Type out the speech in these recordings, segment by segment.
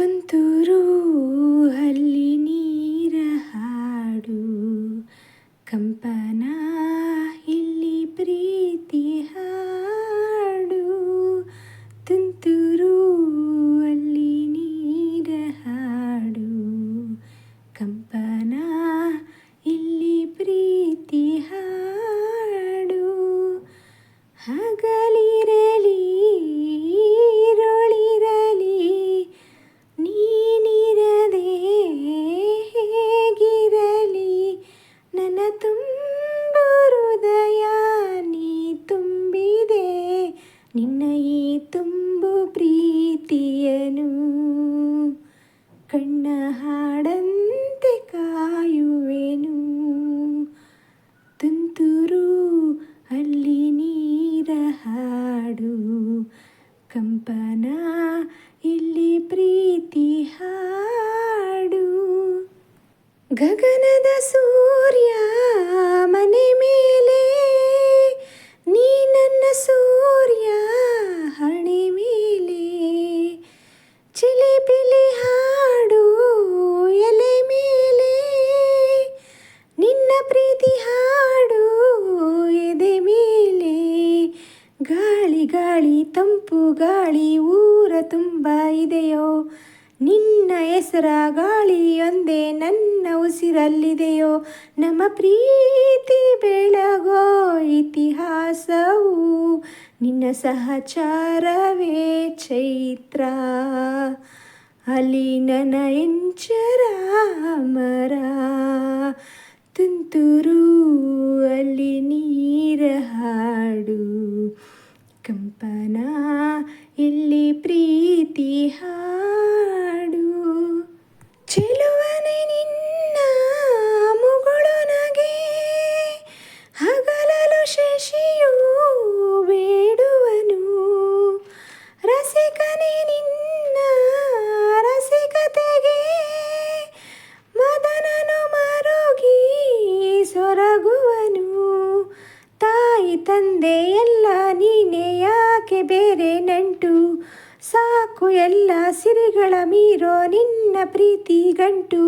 ತುಂತುರು ಹಲ್ಲಿ ನೀರ ಹಾಡು. ಕಂಪನ ಇಲ್ಲಿ ಪ್ರೀತಿ ಹಾಡು. ನನ್ನ ತುಂಬ ಹೃದಯ ನೀ ತುಂಬಿದೆ. ನಿನ್ನ ಈ ತುಂಬು ಪ್ರೀತಿಯನು. ಕಣ್ಣ ಹಾಡಂತೆ ಕಾಯುವೆನು. ತುಂತುರು ಅಲ್ಲಿ ನೀರ ಹಾಡು. ಕಂಪನ ಇಲ್ಲಿ ಪ್ರೀತಿ ಹಾಡು. ಗಗನದ ಸೂರ್ಯ ತಂಪು ಗಾಳಿ ಊರ ತುಂಬ ಇದೆಯೋ? ನಿನ್ನ ಹೆಸರ ಗಾಳಿಯೊಂದೇ ನನ್ನ ಉಸಿರಲ್ಲಿದೆಯೋ? ನಮ್ಮ ಪ್ರೀತಿ ಬೆಳಗೋ ಇತಿಹಾಸವು ನಿನ್ನ ಸಹಚಾರವೇ ಚೈತ್ರ. ಅಲ್ಲಿ ನನ್ನ ಎಂಚರ ಮರ ತುಂತುರು ಕಂಪನ ಇಲ್ಲಿ ಪ್ರೀತಿ ಹಾಡು. ಚೆಲುವನೆ ಸಿರಿಗಳ ಮೀರೋ ನಿನ್ನ ಪ್ರೀತಿ ಗಂಟು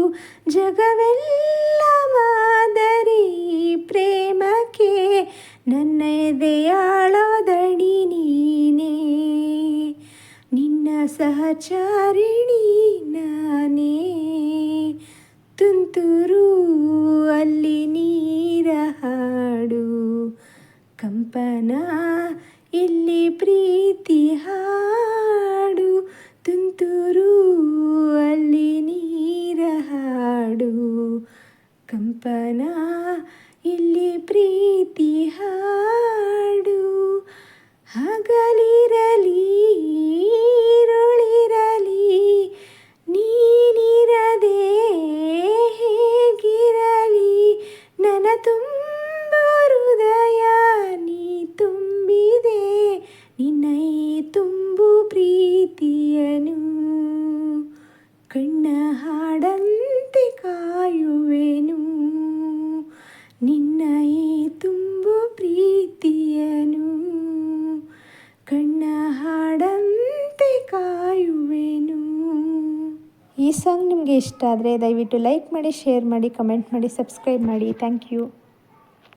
ಜಗವೆಲ್ಲ ಮಾದರಿ ಪ್ರೇಮಕ್ಕೆ ನನ್ನ ಎದೆಯಾಳೋದಣಿ ನೀನೇ. ನಿನ್ನ ಸಹಚಾರಿಣಿ ನಾನೇ. ತುಂತುರು ಅಲ್ಲಿ ನೀರ ಹಾಡು, ಕಂಪನ ಇಲ್ಲಿ ಪ್ರೀತಿ ಹಾಡು ತುಂತುರು ಅಲ್ಲಿ ನೀರ ಹಾಡು. ಕಂಪನ ಇಲ್ಲಿ ಪ್ರೀತಿ ಹಾಡು. ಕಣ್ಣ ಹಾಡಂತೆ ಕಾಯುವೆನು. ನಿನ್ನ ತುಂಬು ಪ್ರೀತಿಯನು. ಕಣ್ಣ ಹಾಡಂತೆ ಕಾಯುವೆನು. ಈ ಸಾಂಗ್ ನಿಮಗೆ ಇಷ್ಟ ಆದರೆ ದಯವಿಟ್ಟು ಲೈಕ್ ಮಾಡಿ, ಶೇರ್ ಮಾಡಿ, ಕಮೆಂಟ್ ಮಾಡಿ, ಸಬ್ಸ್ಕ್ರೈಬ್ ಮಾಡಿ. Thank you.